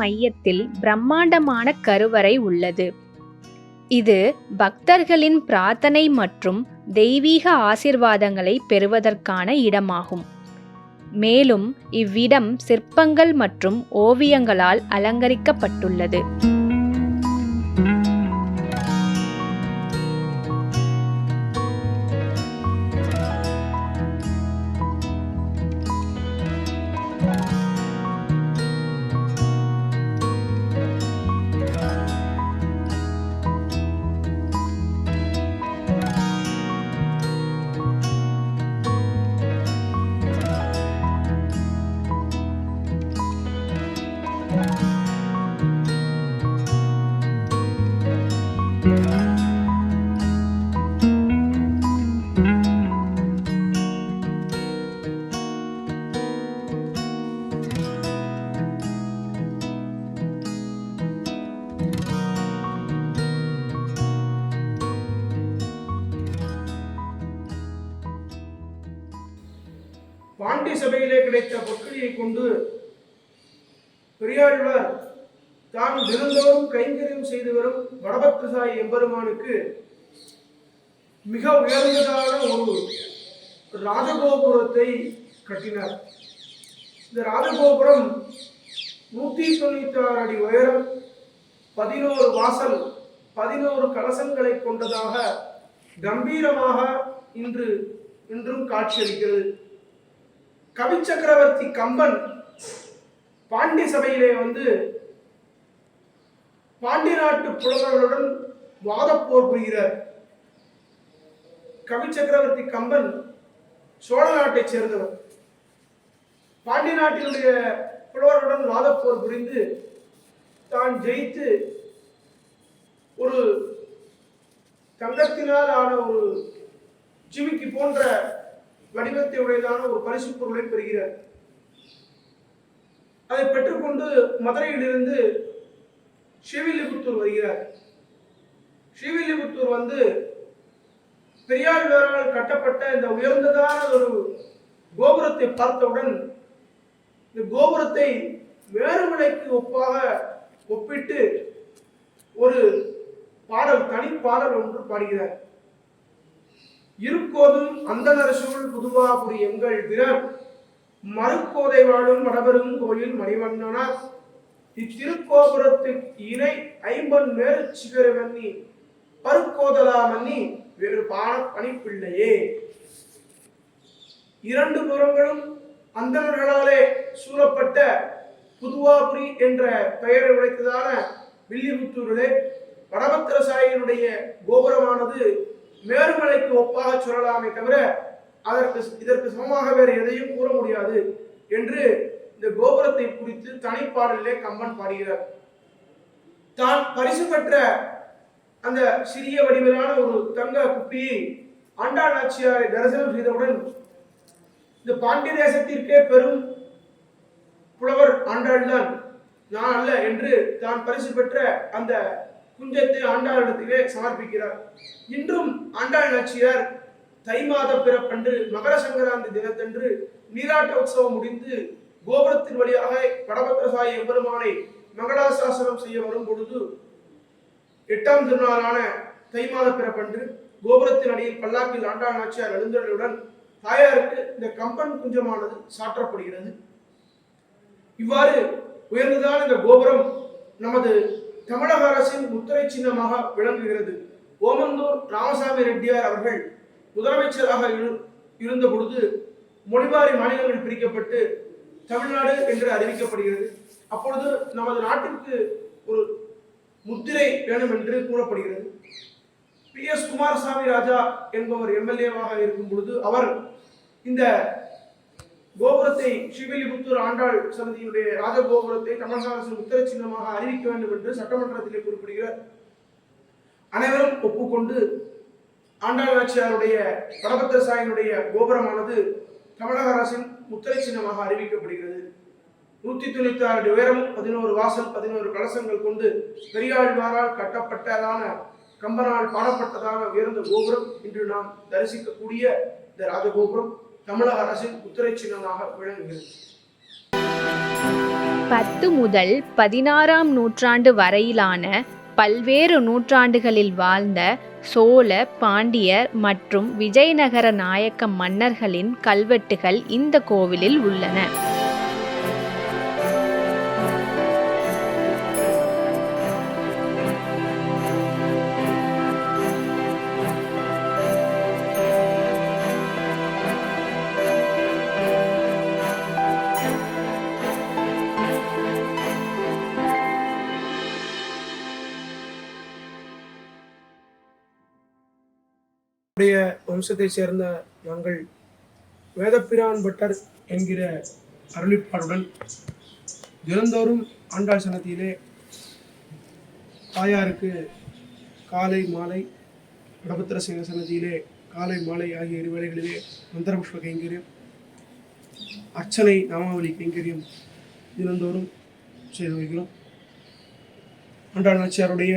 மையத்தில் பிரம்மாண்டமான கருவறை உள்ளது. இது பக்தர்களின் பிரார்த்தனை மற்றும் தெய்வீக ஆசிர்வாதங்களை பெறுவதற்கான இடமாகும். மேலும் இவ்விடம் சிற்பங்கள் மற்றும் ஓவியங்களால் அலங்கரிக்கப்பட்டுள்ளது. பாண்டி சபையிலே கிடைத்த பொற்களியை கொண்டு பெரியாழ்வார் தான் தினந்தோறும் கைங்கரியம் செய்து வரும் வடபத்திரசாயி எம்பெருமானுக்கு மிக உயர்ந்ததான ஒரு ராஜகோபுரத்தை கட்டினார். இந்த ராஜகோபுரம் நூற்றி தொண்ணூற்றி ஆறு அடி உயரம் பதினோரு வாசல் பதினோரு கலசங்களை கொண்டதாக கம்பீரமாக இன்று இன்றும் காட்சியளிக்கிறது. கவி சக்கரவர்த்தி கம்பன் பாண்டி சபையிலே வந்து பாண்டி நாட்டு புலவர்களுடன் வாதப்போர் புரிகிறார். கவி சக்கரவர்த்தி கம்பன் சோழ நாட்டைச் சேர்ந்தவர். பாண்டி நாட்டினுடைய புலவர்களுடன் வாதப்போர் புரிந்து தான் ஜெயித்து ஒரு தங்கத்தினால் ஆன ஒரு ஜிமிக்கி போன்ற வடிவத்தை உடையதான ஒரு பரிசு பொருளை பெறுகிறார். அதை பெற்றுக்கொண்டு மதுரையிலிருந்து ஸ்ரீவில்லிபுத்தூர் வருகிறார். ஸ்ரீவில்லிபுத்தூர் வந்து பெரியாழ்வாரால் கட்டப்பட்ட இந்த உயர்ந்ததான ஒரு கோபுரத்தை பார்த்தவுடன் இந்த கோபுரத்தை வேறுமலைக்கு ஒப்பாக ஒப்பிட்டு ஒரு பாடல் தனி பாடல் ஒன்று பாடுகிறார். இருக்கோதும் அந்தனர் புதுவாபுரி எங்கள் பிறர் மறுக்கோதை வாழும் வடபெரும் கோயில் மணிவண்ணனார். இத்திருக்கோபுரத்துக்கு இணை ஐம்பன் மேல் சிகரவன்னி பருக்கோதலா மன்னி வேறு பான பணிப்பிள்ளையே. இரண்டு புறங்களும் அந்தனர்களாலே சூழப்பட்ட புதுவாபுரி என்ற பெயரை உடைத்ததான வில்லிபுத்தூரிலே வடபத்திரசாயினுடைய கோபுரமானது மேருமலைக்கு ஒப்பாக சொல்லலாமே தவிர அதற்கு இதற்கு சமமாக வேறு எதையும் கூற முடியாது என்று இந்த கோபுரத்தை குறித்து தனிப்பாடலிலே கம்பன் பாடுகிறார். தான் பரிசு பெற்ற அந்த சிறிய வடிவிலான ஒரு தங்க குப்பியை ஆண்டாள் நாச்சியாரை தரிசனம் செய்தவுடன் இந்த பாண்டிய தேசத்திற்கே பெரும் புலவர் ஆண்டாள் தான் நான் அல்ல என்று தான் பரிசு பெற்ற அந்த குஞ்சத்தை ஆண்டாளிடத்திலே சமர்ப்பிக்கிறார். இன்றும் ஆண்டாள் நாச்சியார் தை மாத பிறப்பன்று மகர சங்கராந்தி தினத்தன்று நீராட்ட உற்சவம் முடிந்து கோபுரத்தின் வழியாக கடபத்திரசாயி எம்பெருமானை மங்களாசாசனம் செய்ய வரும் பொழுது எட்டாம் திருநாளான தை மாத பிறப்பன்று கோபுரத்தின் அடியில் பல்லாக்கில் ஆண்டாள் நாச்சியார் எழுந்தருளுடன் தாயாருக்கு இந்த கம்பன் குஞ்சமானது சாற்றப்படுகிறது. இவ்வாறு உயர்ந்ததான இந்த கோபுரம் நமது தமிழக அரசின் முத்திரை சின்னமாக விளங்குகிறது. ஓமந்தூர் ராமசாமி ரெட்டியார் அவர்கள் முதலமைச்சராக இரு- இருந்த பொழுது மொழிவாரி மாநிலங்கள் பிரிக்கப்பட்டு தமிழ்நாடு என்று அறிவிக்கப்படுகிறது. அப்பொழுது நமது நாட்டிற்கு ஒரு முத்திரை வேணும் என்று கூறப்படுகிறது. பி எஸ் குமாரசாமி ராஜா என்பவர் எம்எல்ஏவாக இருக்கும் பொழுது அவர் இந்த கோபுரத்தை ஸ்ரீவில்லிபுத்தூர் ஆண்டாள் சமிதியினுடைய ராஜகோபுரத்தை தமிழக அரசு உத்தர சின்னமாக அறிவிக்க வேண்டும் என்று சட்டமன்றத்திலே குறிப்பிடுகிறார் அனைவரும் ஒப்புக்கொண்டு ஆண்டாள் நாச்சியாருடைய வடபத்திர சாயினுடைய கோபுரமானது தமிழக அரசின் முத்திரை சின்னமாக அறிவிக்கப்படுகிறது. நூத்தி தொண்ணூத்தி ஆறு அடி உயரம் பதினோரு வாசல் பதினோரு கலசங்கள் கொண்டு பெரியாழ்வாரால் கட்டப்பட்டதான கம்பனால் பாடப்பட்டதான உயர்ந்த கோபுரம் இன்று நாம் தரிசிக்கக்கூடிய இந்த ராஜகோபுரம். தமிழக அரசின் முத்திரை சின்னமாக விளங்குகிறது. பத்து முதல் பதினாறாம் நூற்றாண்டு வரையிலான பல்வேறு நூற்றாண்டுகளில் வாழ்ந்த சோழ பாண்டியர் மற்றும் விஜயநகர நாயக்க மன்னர்களின் கல்வெட்டுகள் இந்த கோவிலில் உள்ளன. உடைய வம்சத்தை சேர்ந்த நாங்கள் வேதப்பிரான் பட்டர் என்கிற அருளிப்பாடுடன் தினந்தோறும் ஆண்டாள் சன்னதியிலே தாயாருக்கு காலை மாலை வடபத்திர சிங்க சன்னதியிலே காலை மாலை ஆகிய இரு வேளைகளிலே மந்திரபுஷ்ப கைங்கரியம் அர்ச்சனை நாமாவளி கைங்கரியம் தினந்தோறும் செய்து வருகிறோம். ஆண்டாள் நாச்சியாருடைய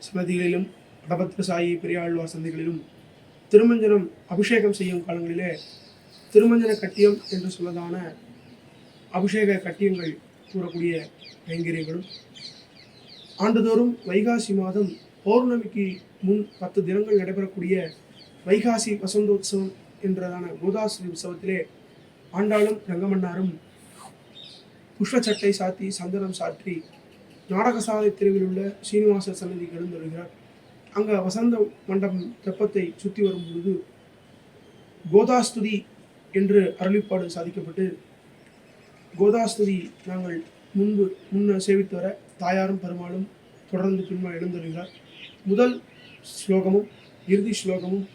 சன்னதிகளிலும் வடபத்திர சாயி பெரியாழ்வார் சந்தைகளிலும் திருமஞ்சனம் அபிஷேகம் செய்யும் காலங்களிலே திருமஞ்சன கட்டியம் என்று சொல்லதான அபிஷேக கட்டியங்கள் கூறக்கூடிய கைங்கரியங்களும் ஆண்டுதோறும் வைகாசி மாதம் பௌர்ணமிக்கு முன் பத்து தினங்கள் நடைபெறக்கூடிய வைகாசி வசந்தோத்சவம் என்றதான கோதாஸ்ரீ உற்சவத்திலே ஆண்டாளும் ரங்கமன்னாரும் புஷ்பச்சட்டை சாத்தி சந்தனம் சாற்றி நாடகசாலை தெருவில் உள்ள சீனிவாச சன்னதிக்கு வருகிறார். அங்கே வசந்த மண்டபம் தெப்பத்தை சுற்றி வரும்பொழுது கோதாஸ்துதி என்று அருளிப்பாடு சாதிக்கப்பட்டு கோதாஸ்துதி நாங்கள் முன்பு முன்ன சேவித்து வர தாயாரும் பெருமாளும் தொடர்ந்து பின்மா எழுந்தருகிறார் முதல் ஸ்லோகமும் இறுதி ஸ்லோகமும்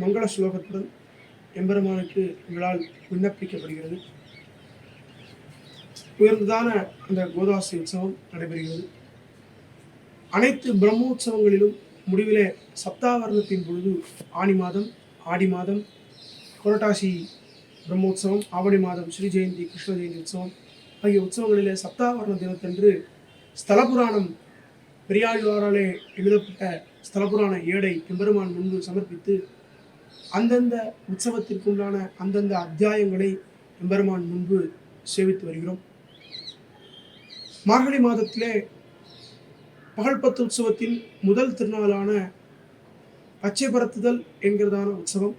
மங்கள ஸ்லோகத்துடன் எம்பெருமானுக்கு எங்களால் விண்ணப்பிக்கப்படுகிறது. உயர்ந்ததான அந்த கோதாசி உற்சவம் நடைபெறுகிறது. அனைத்து பிரம்மோற்சவங்களிலும் முடிவிலே சப்தாவரணத்தின் பொழுது ஆனி மாதம் ஆடி மாதம் புரட்டாசி பிரம்மோற்சவம் ஆவணி மாதம் ஸ்ரீ ஜெயந்தி கிருஷ்ண ஜெயந்தி உற்சவம் ஆகிய உற்சவங்களிலே சப்தாவரண தினத்தன்று ஸ்தலபுராணம் பெரியாழ்வாராலே எழுதப்பட்ட ஸ்தலபுராண ஏடை எம்பெருமான் முன்பு சமர்ப்பித்து அந்தந்த உற்சவத்திற்குண்டான அந்தந்த அத்தியாயங்களை எம்பெருமான் முன்பு சேவித்து வருகிறோம். மார்கழி மாதத்திலே பகல்பத்து உற்சவத்தின் முதல் திருநாளான பச்சை பரத்துதல் என்கிறதான உற்சவம்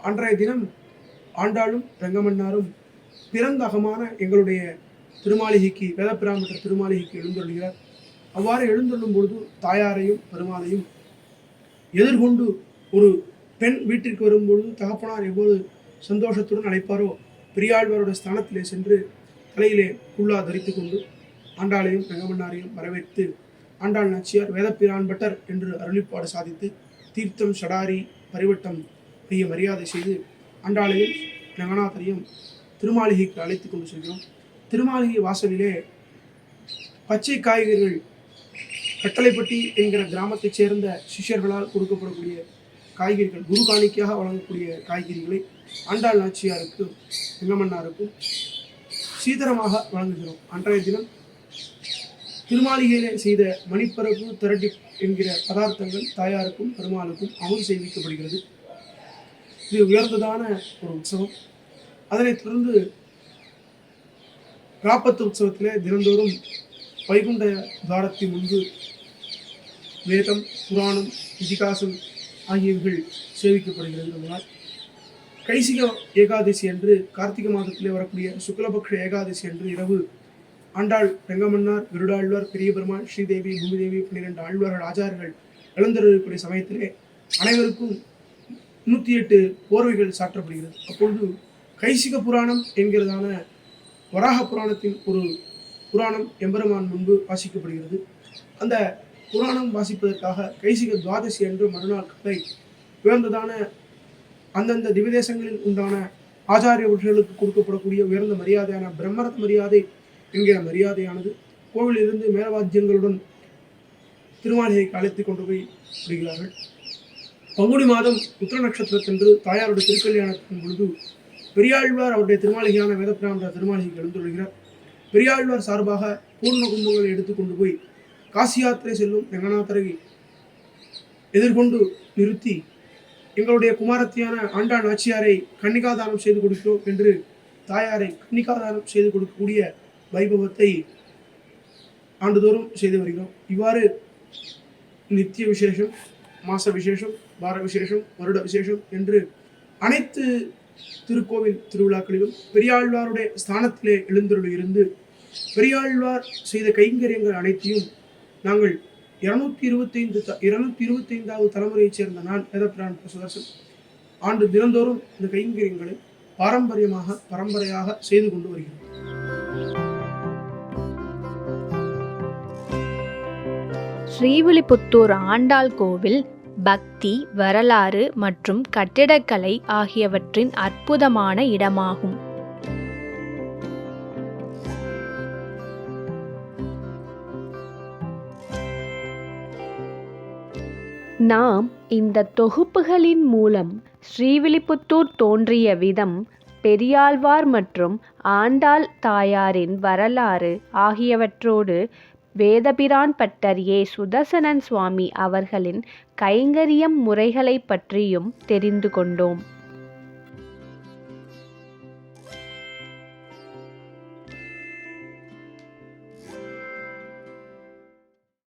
அன்றைய தினம் ஆண்டாளும் ரங்கமன்னாரும் பிறந்த அகமான எங்களுடைய திருமாளிகைக்கு வேதப்பிராமற்ற திருமாளிகைக்கு எழுந்தொள்கிறார் அவ்வாறு எழுந்தொள்ளும் பொழுது தாயாரையும் பெருமாளையும் எதிர்கொண்டு ஒரு பெண் வீட்டிற்கு வரும்பொழுது தகப்பனார் எவ்வளவு சந்தோஷத்துடன் அழைப்பாரோ பெரியாழ்வாரோட ஸ்தானத்திலே சென்று தலையிலே குள்ளா தரித்து கொண்டு ஆண்டாளையும் ரங்கமன்னாரையும் வரவேற்று ஆண்டாள் நாச்சியார் வேதப்பிரான் பட்டர் என்று அருளிப்பாடு சாதித்து தீர்த்தம் ஷடாரி பரிவட்டம் ஆகிய மரியாதை செய்து ஆண்டாளையும் ரங்கநாதரையும் திருமாளிகைக்கு அழைத்து கொண்டு செல்கிறோம். திருமாளிகை வாசலிலே பச்சை காய்கறிகள் கட்டளைப்பட்டி என்கிற கிராமத்தைச் சேர்ந்த சிஷ்யர்களால் கொடுக்கப்படக்கூடிய காய்கறிகள் குரு காணிக்கையாக வழங்கக்கூடிய காய்கறிகளை ஆண்டாள் நாச்சியாருக்கும் வெங்கமன்னாருக்கும் சீதனமாக வழங்குகிறோம். அன்றைய தினம் திருமாளிகையிலே செய்த மணிப்பரப்பு திரட்டி என்கிற பதார்த்தங்கள் தாயாருக்கும் பெருமாளுக்கும் அமுது செய்விக்கப்படுகிறது இது உயர்ந்ததான ஒரு உற்சவம். அதனைத் தொடர்ந்து ராப்பத்து உற்சவத்திலே தினந்தோறும் வைகுண்ட துவாரத்தை முன்பு வேதம் புராணம் இதிகாசம் ஆகியவைகள் சேவிக்கப்படுகிறது நம்மளால் கைசிக ஏகாதசி அன்று கார்த்திகை மாதத்திலே வரக்கூடிய சுக்லபக்ஷ ஏகாதசி அன்று இரவு ஆண்டாள் ரெங்கமன்னார் விருடாழ்வார் பெரிய பெருமாள் ஸ்ரீதேவி பூமிதேவி பன்னிரெண்டு ஆழ்வார்கள் ஆச்சார்கள் எழுந்தருக்கூடிய சமயத்திலே அனைவருக்கும் நூற்றி எட்டு போர்வைகள் சாற்றப்படுகிறது. அப்பொழுது கைசிக புராணம் என்கிறதான வராக புராணத்தின் ஒரு புராணம் எம்பெருமான் முன்பு வாசிக்கப்படுகிறது. அந்த புராணம் வாசிப்பதற்காக கைசிக துவாதசி என்று மறுநாள் கதை உயர்ந்ததான அந்தந்த திவிதேசங்களில் உண்டான ஆச்சாரிய புருஷர்களுக்கு கொடுக்கப்படக்கூடிய உயர்ந்த மரியாதையான பிரம்மரத் மரியாதை என்கிற மரியாதையானது கோவிலிருந்து மேலவாத்தியங்களுடன் திருமாலையை அழைத்து கொண்டு போய் விடுகிறார்கள். பங்குனி மாதம் உத்திர நட்சத்திரத்தன்று தாயாருடைய திருக்கல்யாணத்தின் பொழுது பெரியாழ்வார் அவருடைய திருமாளிகையான வேதப்பிராமன்ற திருமாளிகைக்கு எழுந்துள்ளார் பெரியாழ்வார் சார்பாக பூர்ண கும்பங்களை எடுத்துக்கொண்டு போய் காசி யாத்திரை செல்லும் ரங்கநாதரை எதிர்கொண்டு நிறுத்தி எங்களுடைய குமாரத்தியான ஆண்டாள் நாச்சியாரை கன்னிகாதானம் செய்து கொடுக்கிறோம் என்று தாயாரை கன்னிகாதானம் செய்து கொடுக்கக்கூடிய வைபவத்தை ஆண்டுதோறும் செய்து வருகிறோம். இவ்வாறு நித்திய விசேஷம் மாச விசேஷம் வார விசேஷம் வருட விசேஷம் என்று அனைத்து திருக்கோவில் திருவிழாக்களிலும் பெரியாழ்வாருடைய ஸ்தானத்திலே எழுந்தருள் இருந்து பெரியாழ்வார் செய்த கைங்கரியங்கள் அனைத்தையும் நாங்கள் இருநூத்தி இருபத்தைந்து இருநூத்தி இருபத்தைந்தாவது தலைமுறையைச் சேர்ந்த நான் வேதப்பிரான் சுதர்சன் ஆண்டு தினந்தோறும் இந்த கைங்கரியங்களை பாரம்பரியமாக பரம்பரையாக செய்து கொண்டு வருகிறோம். ஸ்ரீவில்லிபுத்தூர் ஆண்டாள் கோவில் பக்தி வரலாறு மற்றும் கட்டிடக்கலை ஆகியவற்றின் அற்புதமான இடமாகும். நாம் இந்த தொகுப்புகளின் மூலம் ஸ்ரீவில்லிபுத்தூர் தோன்றிய விதம் பெரியாழ்வார் மற்றும் ஆண்டாள் தாயாரின் வரலாறு ஆகியவற்றோடு வேதபிரான் பட்டர் ஏ சுதர்சனன் சுவாமி அவர்களின் கைங்கரியம் முறைகளைப் பற்றியும் தெரிந்து கொண்டோம்.